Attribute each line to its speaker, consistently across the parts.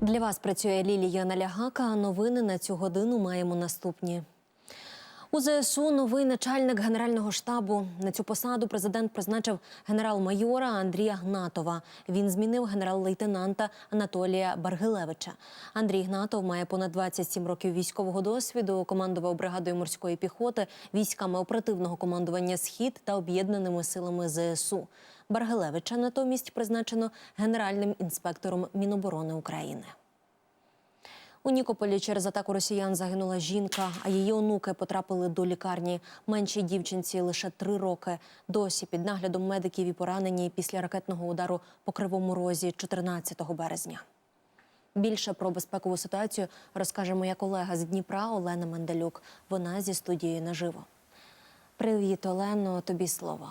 Speaker 1: Для вас працює Лілія Налягака. Новини на цю годину маємо наступні. У ЗСУ новий начальник генерального штабу. На цю посаду президент призначив генерал-майора Андрія Гнатова. Він змінив генерал-лейтенанта Анатолія Баргилевича. Андрій Гнатов має понад 27 років військового досвіду. Командував бригадою морської піхоти, військами оперативного командування Схід та об'єднаними силами ЗСУ. Баргилевича натомість призначено генеральним інспектором Міноборони України. У Нікополі через атаку росіян загинула жінка, а її онуки потрапили до лікарні. Меншій дівчинці лише три роки. Досі під наглядом медиків і поранені після ракетного удару по кривому розі 14 березня. Більше про безпекову ситуацію розкаже моя колега з Дніпра Олена Менделюк. Вона зі студією наживо. Привіт, Олено, тобі слово.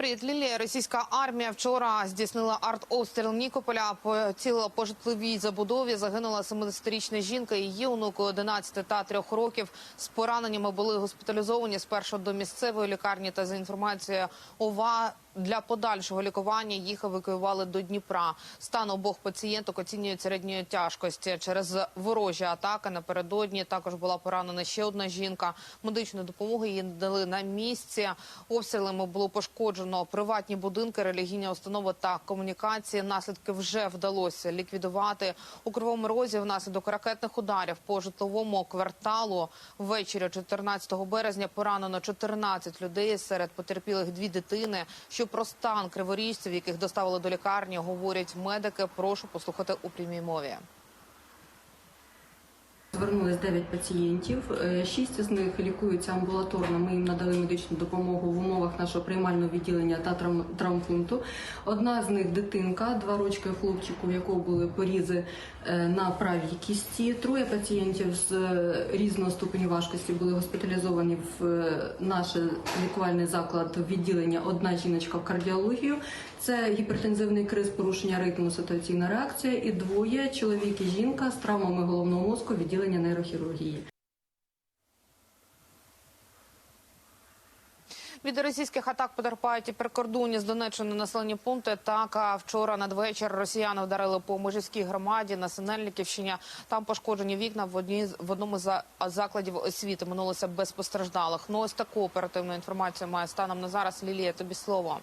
Speaker 2: Привіт, Лілія. Російська армія вчора здійснила артобстріл Нікополя. Поцілила по житловій забудові. Загинула 70-річна жінка. Її онуки 11 та 3 років з пораненнями були госпіталізовані спершу до місцевої лікарні. Та за інформацією ОВА для подальшого лікування їх евакуювали до Дніпра. Стан обох пацієнток оцінюють середньої тяжкості. Через ворожі атаки напередодні також була поранена ще одна жінка. Медичну допомогу їй дали на місці. Обстрілами було пошкоджено приватні будинки, релігійні установи та комунікації. Наслідки вже вдалося ліквідувати у кривому розі внаслідок ракетних ударів по житловому кварталу. Ввечері 14 березня поранено 14 людей. Серед потерпілих дві дитини. Що про стан криворіжців, яких доставили до лікарні, говорять медики. Прошу послухати у прямій мові.
Speaker 3: Звернулись 9 пацієнтів. Е, Шість з них лікуються амбулаторно. Ми їм надали медичну допомогу в умовах нашого приймального відділення та травм- травмпункту. Одна з них дитинка, два рочки хлопчику, у якого були порізи е, на правій кісті. Троє пацієнтів з е, різного ступеню важкості були госпіталізовані в наш лікувальний заклад відділення. Одна жіночка в кардіологію. Це гіпертензивний криз, порушення ритму, ситуаційна реакція. І двоє чоловік і жінка з травмами головного мозку, відділення нейрохірургії.
Speaker 2: Від російських атак потерпають і прикордонні з Донеччини населені пункти. Так а вчора надвечір росіяни вдарили по Межівській громаді на Синельниківщині. Там пошкоджені вікна в одній з- в одному з за- закладів освіти. Минулося без постраждалих. Ну ось таку оперативну інформацію має станом на зараз. Лілія, тобі слово.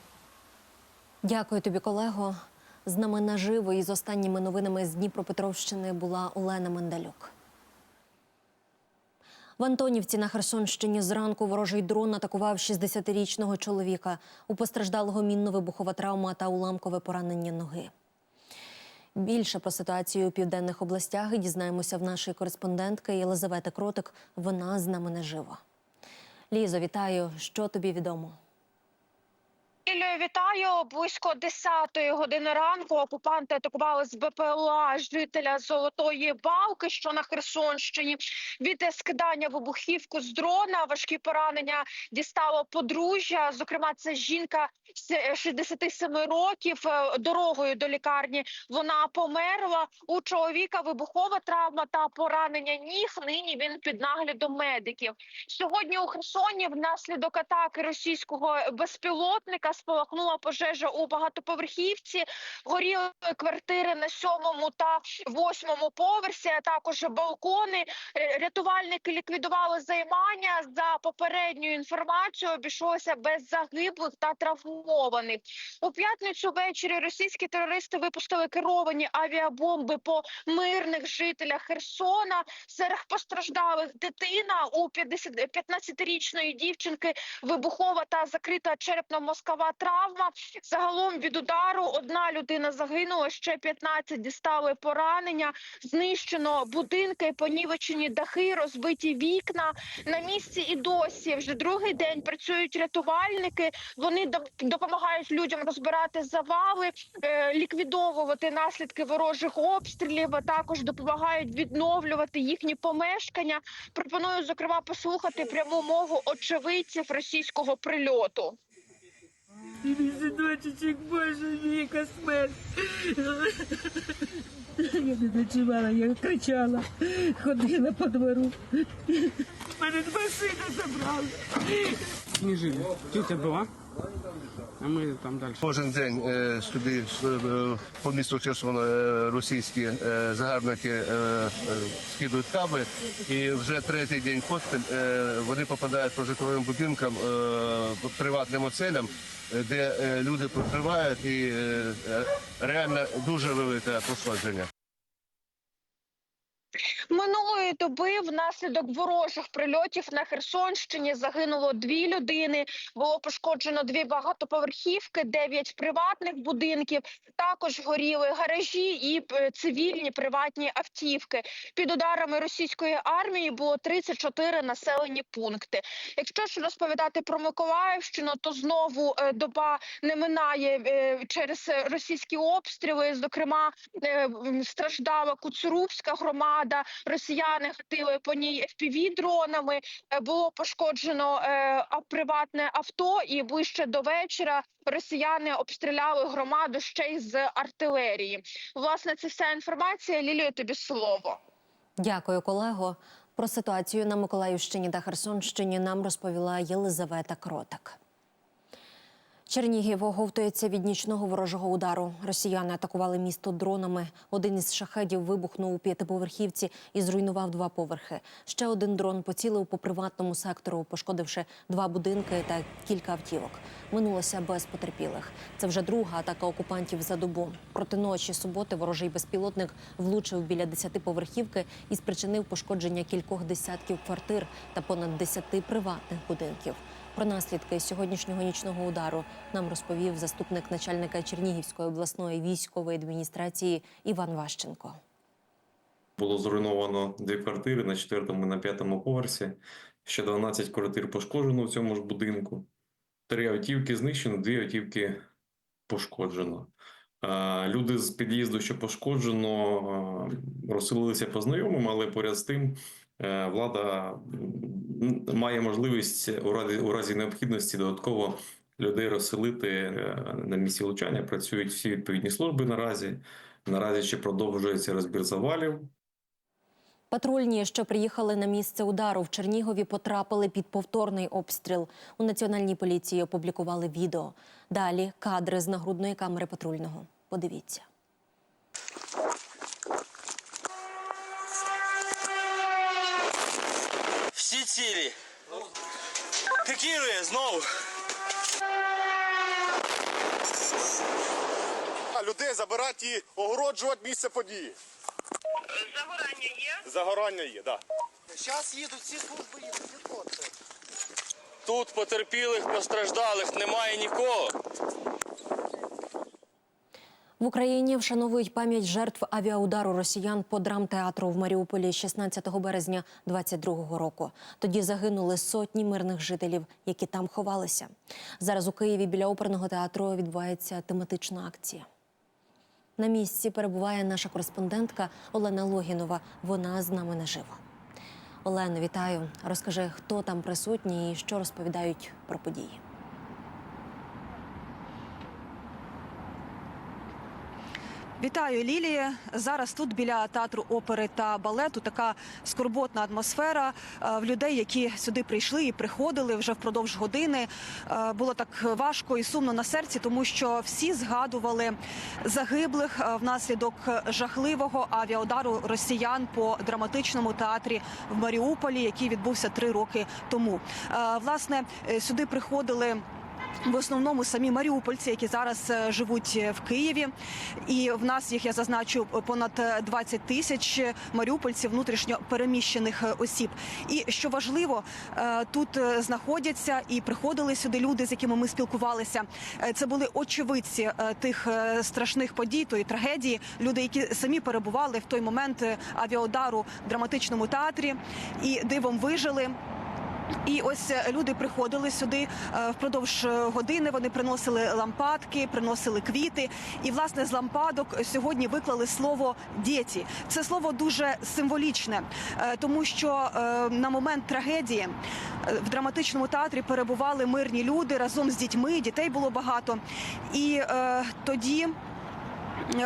Speaker 1: Дякую тобі, колего. З нами наживо і з останніми новинами з Дніпропетровщини була Олена Мендалюк. В Антонівці на Херсонщині зранку ворожий дрон атакував 60-річного чоловіка. У постраждалого мінно-вибухова травма та уламкове поранення ноги. Більше про ситуацію у південних областях дізнаємося в нашої кореспондентки Єлизавети Кротик. Вона з нами наживо. Лізо, вітаю. Що тобі відомо?
Speaker 4: Іллею, вітаю. Близько 10-ї години ранку окупанти атакували з БПЛА жителя Золотої Балки, що на Херсонщині. Від скидання вибухівку з дрона важкі поранення дістало подружжя. Зокрема, це жінка 67 років. Е, Дорогою до лікарні вона померла. У чоловіка вибухова травма та поранення ніг. Нині він під наглядом медиків. Сьогодні у Херсоні внаслідок атаки російського безпілотника спалахнула пожежа у багатоповерхівці. Горіли квартири на сьомому та восьмому поверсі, а також балкони. Е, Рятувальники ліквідували займання. За попередньою інформацією обійшлося без загиблих та травмованих. У п'ятницю ввечері російські терористи випустили керовані авіабомби по мирних жителях Херсона. Серед постраждалих дитина у 50 15-річної дівчинки вибухова та закрита черепно-мозкова травма. Загалом від удару одна людина загинула, ще 15 дістали поранення. Знищено будинки, понівечені дахи, розбиті вікна. На місці і досі вже другий день працюють рятувальники. Вони допомагають людям розбирати завали, е, ліквідовувати наслідки ворожих обстрілів. А також допомагають відновлювати їхні помешкання. Пропоную зокрема послухати пряму мову очевидців російського прильоту.
Speaker 5: Мій боже мій, яка смерть. Я не ночувала, я кричала, ходила по двору. Мене два сина забрали.
Speaker 6: не жили. Тетя была? А ми там далі.
Speaker 7: Кожен день е, сюди е, по місту Херсон е, російські загарбники скидують каби, і вже третій день поспіль вони попадають по житловим будинкам, приватним оселям, де люди проживають, і реально дуже велике пошкодження.
Speaker 4: Минулої доби внаслідок ворожих прильотів на Херсонщині загинуло дві людини. Було пошкоджено дві багатоповерхівки, дев'ять приватних будинків. Також горіли гаражі і е, цивільні приватні автівки. Під ударами російської армії було 34 населені пункти. Якщо ж розповідати про Миколаївщину, то знову е, доба не минає е, через російські обстріли. Зокрема, страждала Куцурубська громада. Росіяни гатили по ній fpv дронами. Е, Було пошкоджено е, приватне авто, і ближче до вечора росіяни обстріляли громаду ще й з артилерії. Власне, це вся інформація. Лілію, тобі слово.
Speaker 1: Дякую, колего. Про ситуацію на Миколаївщині та Херсонщині нам розповіла Єлизавета Кротак. Чернігів оговтується від нічного ворожого удару. Росіяни атакували місто дронами. Один із шахедів вибухнув у п'ятиповерхівці і зруйнував два поверхи. Ще один дрон поцілив по приватному сектору, пошкодивши два будинки та кілька автівок. Минулося без потерпілих. Це вже друга атака окупантів за добу. Проти ночі суботи ворожий безпілотник влучив біля десятиповерхівки і спричинив пошкодження кількох десятків квартир та понад десяти приватних будинків. Про наслідки сьогоднішнього нічного удару нам розповів заступник начальника Чернігівської обласної військової адміністрації Іван Ващенко.
Speaker 8: Було зруйновано дві квартири на четвертому і на п'ятому поверсі. Ще 12 квартир пошкоджено в цьому ж будинку. Три автівки знищено, дві автівки пошкоджено. Люди з під'їзду, що пошкоджено, розселилися по знайомим, але поряд з тим влада має можливість у разі, у разі необхідності додатково людей розселити е, на місці влучання. Працюють всі відповідні служби наразі. Наразі ще продовжується розбір завалів.
Speaker 1: Патрульні, що приїхали на місце удару в Чернігові, потрапили під повторний обстріл. У національній поліції опублікували відео. Далі кадри з нагрудної камери патрульного. Подивіться.
Speaker 9: Всі цілі. Пікірує знову.
Speaker 10: А людей забирати і огороджувати місце події. Загорання є? Загорання є, так.
Speaker 9: Зараз їдуть всі служби їдуть. Тут потерпілих, постраждалих немає нікого.
Speaker 1: В Україні вшановують пам'ять жертв авіаудару росіян по драмтеатру в Маріуполі 16 березня 22-го року. Тоді загинули сотні мирних жителів, які там ховалися. Зараз у Києві біля оперного театру відбувається тематична акція. На місці перебуває наша кореспондентка Олена Логінова. Вона з нами наживо. Олено, вітаю. Розкажи, хто там присутній і що розповідають про події.
Speaker 11: Вітаю, Лілія. Зараз тут біля театру опери та балету така скорботна атмосфера е, в людей, які сюди прийшли і приходили вже впродовж години. Е, Було так важко і сумно на серці, тому що всі згадували загиблих е, внаслідок жахливого авіаудару росіян по драматичному театрі в Маріуполі, який відбувся три роки тому. Власне, сюди приходили. В основному самі маріупольці, які зараз е, живуть е, в Києві, і в нас їх я зазначу понад е, 20 тисяч маріупольців внутрішньо переміщених е, осіб. І що важливо, е, тут е, знаходяться і приходили сюди люди, з якими ми спілкувалися. Е, Це були очевидці е, тих е, страшних подій, тої трагедії. Люди, які самі перебували в той момент е, авіаудару в драматичному театрі і дивом вижили. І ось е, люди приходили сюди е, впродовж е, години. Вони приносили лампадки, приносили квіти. І власне з лампадок сьогодні виклали слово діті. Це слово дуже символічне, тому що на момент трагедії в драматичному театрі перебували мирні люди разом з дітьми. Дітей було багато, і тоді.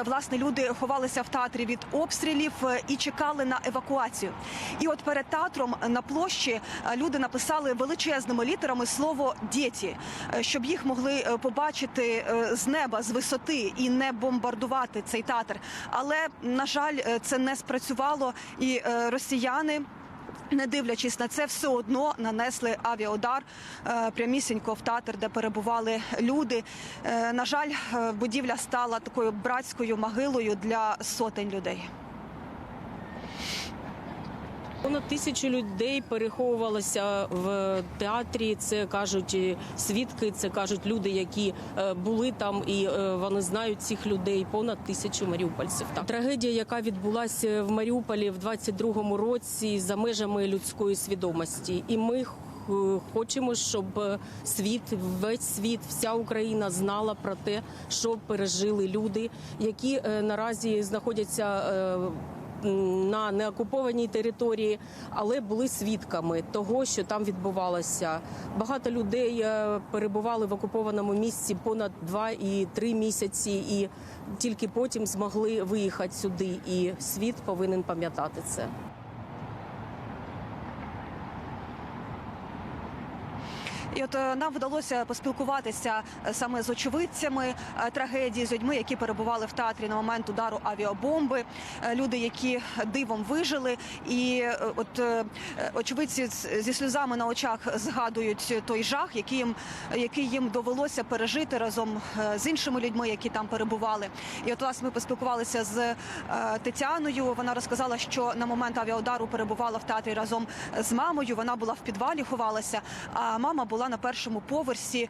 Speaker 11: Власне люди ховалися в театрі від обстрілів е, і чекали на евакуацію. І от перед театром на площі е, люди написали величезними літерами слово «дєті», е, щоб їх могли побачити з неба, з висоти і не бомбардувати цей театр. Але на жаль, це не спрацювало, і росіяни. Не дивлячись на це, все одно нанесли авіаудар е, прямісінько в театр, де перебували люди. Е, на жаль, е, будівля стала такою братською могилою для сотень людей.
Speaker 5: Понад тисячу людей переховувалося в театрі. Це кажуть свідки, це кажуть люди, які е, були там, і е, вони знають цих людей. Понад тисячу маріупольців. Там трагедія, яка відбулася в Маріуполі в 22-му році, за межами людської свідомості, і ми. Хочемо, щоб е, світ, весь світ, вся Україна знала про те, що пережили люди, які наразі знаходяться на неокупованій території, але були свідками того, що там відбувалося. Багато людей е, перебували в окупованому місці понад два і три місяці, і тільки потім змогли виїхати сюди. І світ повинен пам'ятати це.
Speaker 11: І от е, нам вдалося поспілкуватися е, саме з очевидцями е, трагедії, з людьми, які перебували в театрі на момент удару авіабомби. Люди, які дивом вижили, і от очевидці зі сльозами на очах згадують той жах, який їм, який їм довелося пережити разом з іншими людьми, які там перебували. І от власне ми поспілкувалися з Тетяною. Вона розказала, що на момент авіаудару перебувала в театрі разом з мамою. Вона була в підвалі, ховалася. А мама була на першому поверсі.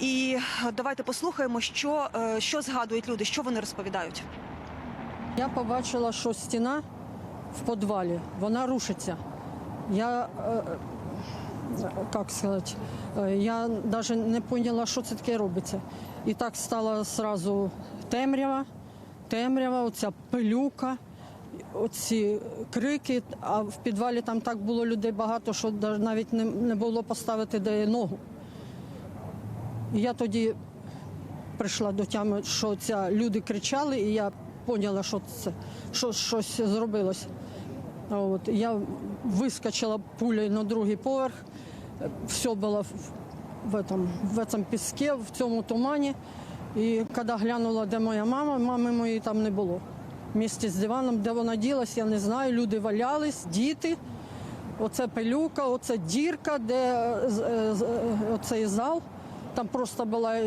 Speaker 11: І давайте послухаємо, що, е, що згадують люди, що вони розповідають.
Speaker 5: Я побачила, що стіна в підвалі, вона рушиться. Я, е, як сказати, е, я навіть не поняла, що це таке робиться. І так стала одразу темрява, темрява, оця пилюка, оці крики, а в підвалі там так було людей багато, що навіть не, було поставити де ногу. І я тоді прийшла до тями, що ця люди кричали, і я поняла, що це що щось зробилось. От я вискочила пулею на другий поверх, все було в, в, этом, в цьому піску, в цьому тумані. І коли глянула, де моя мама, мами моєї там не було. Місті з диваном, де вона ділась, я не знаю. Люди валялись, діти. Оце пилюка, оце дірка, де е, е, е, оцей зал. Там просто була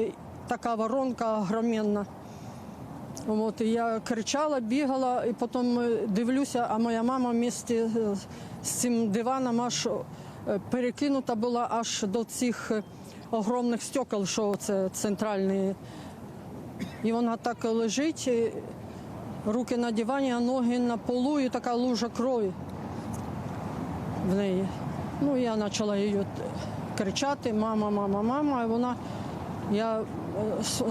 Speaker 5: така воронка огроменна. От, і я кричала, бігала, і потім дивлюся, а моя мама в місті з цим диваном аж перекинута була аж до цих огромних стекол, що це центральні. І вона так лежить, руки на дивані, а ноги на полу, і така лужа крові в неї. Ну, я почала її кричати: мама, мама, мама. І вона, я е,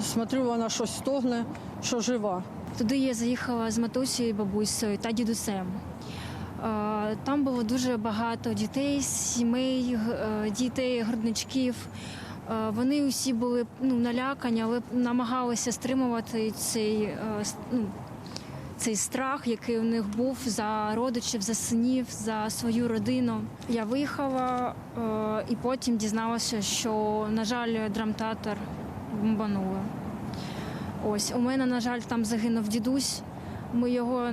Speaker 5: смотрю, вона щось стогне, що жива.
Speaker 12: Туди я заїхала з матусею, бабусею та дідусем. Е, Там було дуже багато дітей, сімей, е, дітей, грудничків. Вони усі були ну, налякані, але намагалися стримувати цей, ну, цей страх, який у них був за родичів, за синів, за свою родину. Я виїхала е, і потім дізналася, що, на жаль, драмтеатр бомбанули. Ось у мене, на жаль, там загинув дідусь. Ми його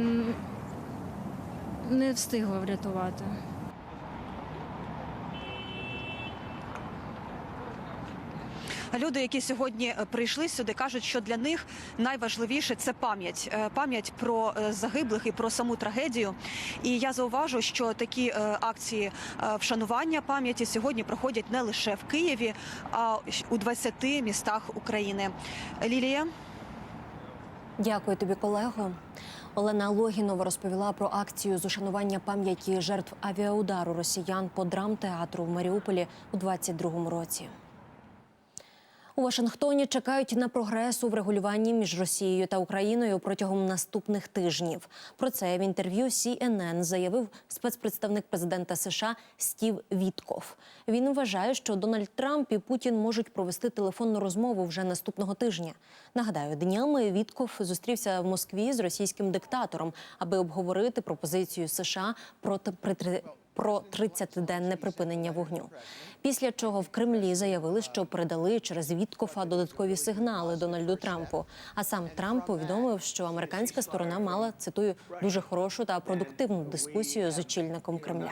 Speaker 12: не встигли врятувати.
Speaker 11: Люди, які сьогодні е, прийшли сюди, кажуть, що для них найважливіше це пам'ять, Е, пам'ять про е, загиблих і про саму трагедію. І я зауважу, що такі акції вшанування пам'яті сьогодні проходять не лише в Києві, а у 20 містах України. Лілія.
Speaker 1: Дякую тобі, колего. Олена Логінова розповіла про акцію з ушанування пам'яті жертв авіаудару росіян по драмтеатру в Маріуполі у 22-му році. У Вашингтоні чекають на прогрес у врегулюванні між Росією та Україною протягом наступних тижнів. Про це в інтерв'ю CNN заявив спецпредставник президента США Стів Вітков. Він вважає, що Дональд Трамп і Путін можуть провести телефонну розмову вже наступного тижня. Нагадаю, днями Вітков зустрівся в Москві з російським диктатором, аби обговорити пропозицію США притри- про 30-денне припинення вогню. Після чого в Кремлі заявили, що передали через Віткофа додаткові сигнали Дональду Трампу. А сам Трамп повідомив, що американська сторона мала цитую дуже хорошу та продуктивну дискусію з очільником Кремля.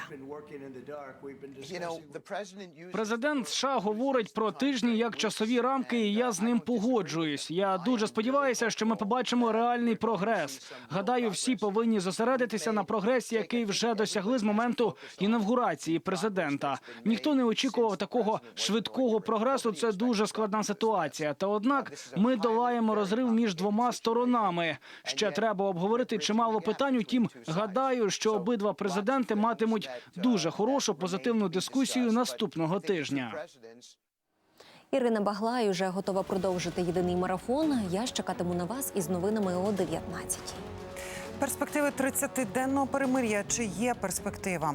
Speaker 6: Президент США говорить про тижні як часові рамки, і я з ним погоджуюсь. Я дуже сподіваюся, що ми побачимо реальний прогрес. Гадаю, всі повинні зосередитися на прогресі, який вже досягли з моменту інавгурації президента. Ніхто не очікував такого швидкого прогресу. Це дуже складна ситуація. Та однак ми долаємо розрив між двома сторонами. Ще треба обговорити чимало питань. Утім, гадаю, що обидва президенти матимуть дуже хорошу позитивну дискусію наступного тижня.
Speaker 1: Ірина Баглай вже готова продовжити єдиний марафон. Я ж чекатиму на вас із новинами о 19
Speaker 13: Перспективи 30-денного перемир'я. Чи є перспектива?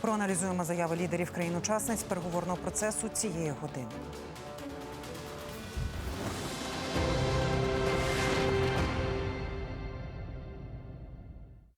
Speaker 13: Проаналізуємо заяви лідерів країн-учасниць переговорного процесу цієї години.